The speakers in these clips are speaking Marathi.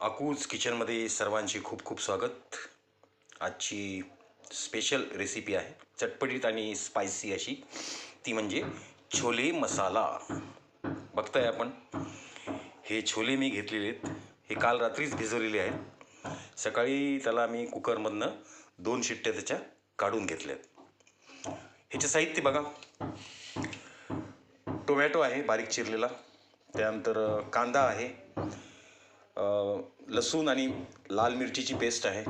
अकूज किचनमध्ये सर्वांचे खूप खूप स्वागत. आजची स्पेशल रेसिपी आहे. चटपटीत आणि स्पायसी अशी. ती म्हणजे छोले मसाला. बघताय आपण. हे छोले मी घेतलेले आहेत. हे काल रात्रीच भिजवलेले आहेत. सकाळी त्याला मी कुकरमधनं दोन शिट्ट्या त्याच्या काढून घेतल्यात ह्याचे साहित्य बघा. टोमॅटो आहे बारीक चिरलेला. त्यानंतर कांदा आहे. लसूण आणि लाल मिरचीची पेस्ट आहे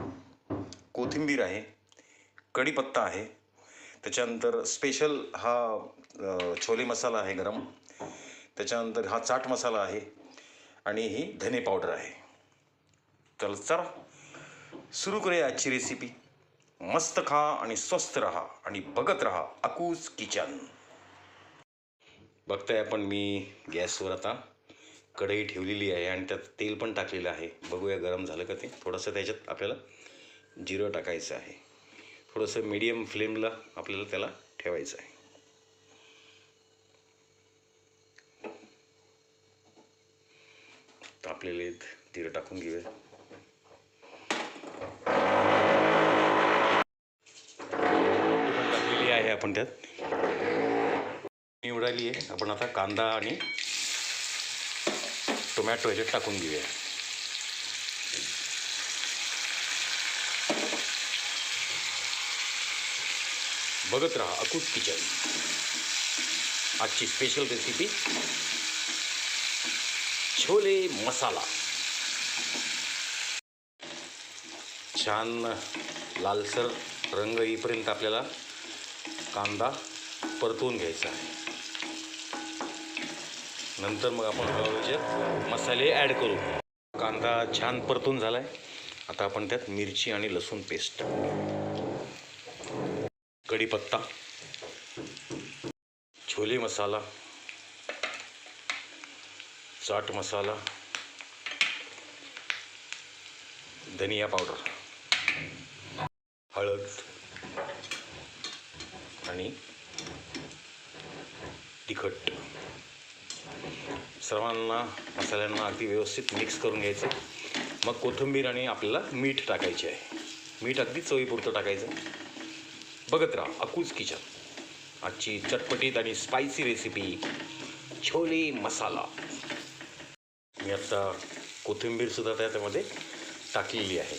कोथिंबीर आहे कढीपत्ता आहे. त्याच्यानंतर स्पेशल हा छोले मसाला आहे गरम. त्याच्यानंतर हा चाट मसाला आहे आणि ही धने पावडर आहे. तर चला सुरू करूया आजची रेसिपी मस्त खा आणि स्वस्त रहा आणि बघत रहा अकूज किचन. बघताय आपण मी गॅसवर आता. कढई ठेवलेली आहे आणि त्यात तेल पण टाकलेलं आहे. बघूया गरम झालं का ते. थोडंसं त्याच्यात आपल्याला जिरं टाकायचं आहे. थोडंसं मीडियम फ्लेमला आपल्याला त्याला ठेवायचं आहे. तापलेले आहेत, जिरं टाकून घेऊया. टाकलेली आहे आपण त्यात. निवडाली आहे. आपण आता कांदा आणि टोमॅटो ह्याच्यात टाकून घेऊया. बघत राहा अकूट किचन आजची स्पेशल रेसिपी छोले मसाला. छान लालसर रंग येईपर्यंत आपल्याला कांदा परतवून घ्यायचा आहे. नंतर मग आपण हळूहळूचे मसाले ॲड करू. कांदा छान परतून झाला आहे आता आपण त्यात मिरची आणि लसूण पेस्ट कढीपत्ता. छोले मसाला. चाट मसाला. धनिया पावडर हळद. आणि तिखट. सर्वांना मसाल्यांना अगदी व्यवस्थित मिक्स करून घ्यायचं. मग कोथिंबीर आणि आपल्याला मीठ टाकायचे आहे. मीठ अगदी चवीपुरतं टाकायचं. बघत राहा अकूज किचन. आजची चटपटीत आणि स्पायसी रेसिपी छोले मसाला. मी आत्ता कोथिंबीरसुद्धा त्याच्यामध्ये टाकलेली आहे.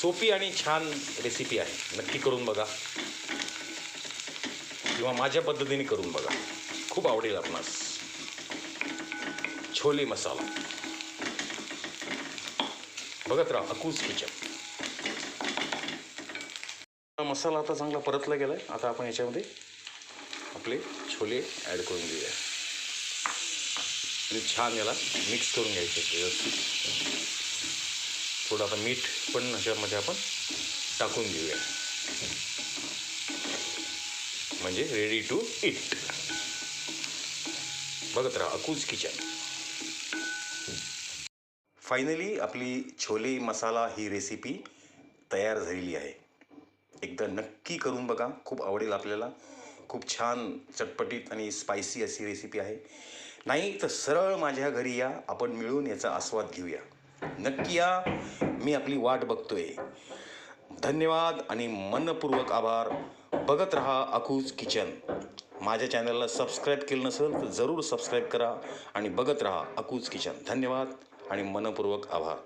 सोपी आणि छान रेसिपी आहे. नक्की करून बघा. किंवा माझ्या पद्धतीने करून बघा. खूप आवडेल आपणास. छोले मसाला. बघत राहा अकूज किचन मसाला आता चांगला परतला गेला आहे आता आपण याच्यामध्ये आपले छोले ॲड करून घेऊया. आणि छान याला मिक्स करून घ्यायचं व्यवस्थित. थोडं आता मीठ पण ह्याच्यामध्ये आपण टाकून घेऊया. म्हणजे रेडी टू इट बघत राहा. अकूज किचन फायनली आपली छोले मसाला ही रेसिपी तयार झालेली आहे. एकदा नक्की करून बघा. खूप आवडेल आपल्याला. खूप छान चटपटीत आणि स्पायसी अशी रेसिपी आहे. नाही तर सरळ माझ्या घरी या. आपण मिळून याचा आस्वाद घेऊया. नक्की या. मी आपली वाट बघतोय. धन्यवाद आणि मनपूर्वक आभार. बघत रहा अकूज किचन माझ्या चॅनलला सबस्क्राईब केलं नसेल तर जरूर सबस्क्राईब करा आणि बघत रहा अकूज किचन. धन्यवाद आणि मनपूर्वक आभार.